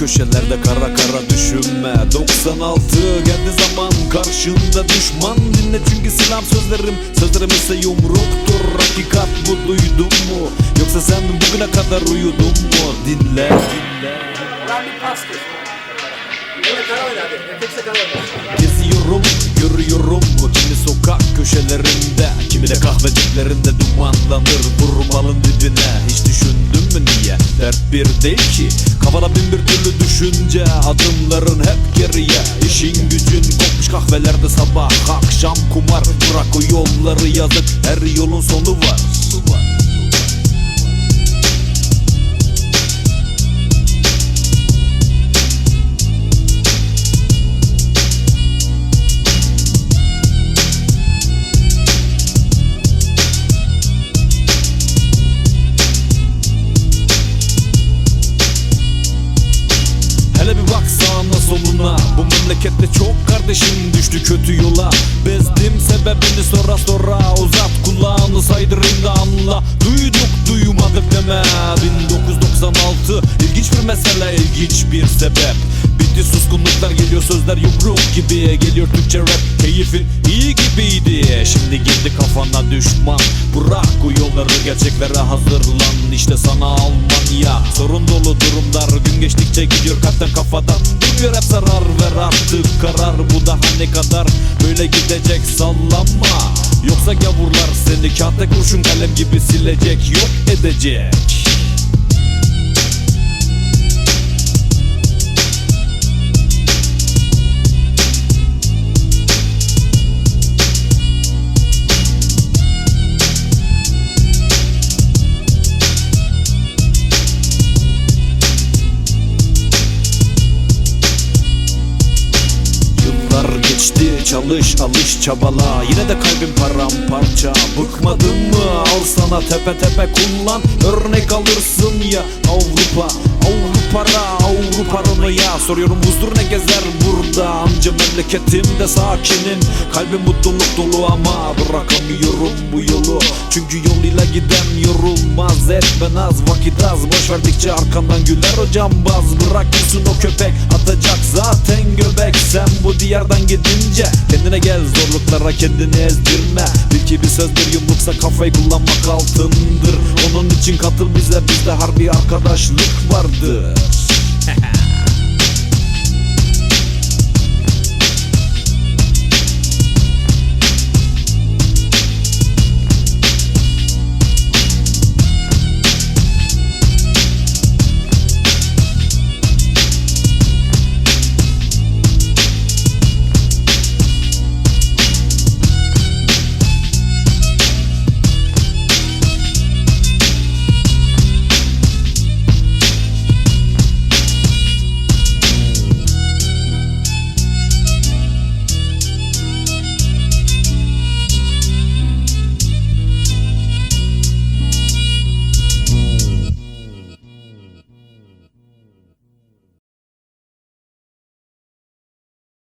köşelerde kara kara düşünme. 96 geldi zaman karşında düşman. Dinle çünkü silah sözlerim Sözlerim ise yumruktur. Hakikat bu duydun mu? Yoksa sen bugüne kadar uyudun mu? Dinle dinle. Lan bir pastır. Evet karar ver hadi. Refleksle karar ver. Geziyorum, görüyorum. Kimi sokak köşelerinde Kimi de kahveciklerinde dumanlanır. Vurmalın dibine Hiç düşündün mü niye? Dert bir değil ki. Kafada bin bir türlü düşünce Adımların hep geriye. İşin gücün kopmuş kahvelerde sabah Akşam kumar. Bırak o yolları yazık Her yolun sonu var Bu memlekette çok kardeşim düştü kötü yola. Bezdim sebebini sonra sonra Uzat. Kulağını saydırayım da anla Duyduk duymadık deme. 1996 İlginç bir mesele ilginç bir sebep. Bitti suskunluklar geliyor sözler yumruk gibi. Geliyor Türkçe rap keyifin iyi gibiydi. Şimdi girdi kafana düşman. Bırak bu yolları gerçeklere hazırlan. İşte sana Almanya. Sorun dolu durumlar geçtikçe gidiyor kalpten kafadan. Duruyor hep zarar ver artık karar Bu daha ne kadar. Böyle gidecek sallama Yoksa gavurlar seni kağıtta kurşun kalem gibi silecek yok edecek çalış alış çabala. Yine de kalbim paramparça. Bıkmadın mı? Al sana tepe tepe kullan. Örnek alırsın ya Avrupa. Avrupa'ra Avrupa'rını ya. Soruyorum huzur ne gezer burada? Amca memleketimde sakinim. Kalbim mutluluk dolu ama Bırakamıyorum bu yolu. Çünkü yoluyla giden yorulmaz. Etme naz vakit az. Boş verdikçe arkamdan güler o cambaz Bırak gitsin o köpek Atacak. Zaten göbek Sen bu diyardan gidince Kendine gel zorluklara kendini ezdirme. Bil ki bir söz bir yumruksa kafayı kullanmak altındır. Onun için katıl bize bizde harbi arkadaşlık vardır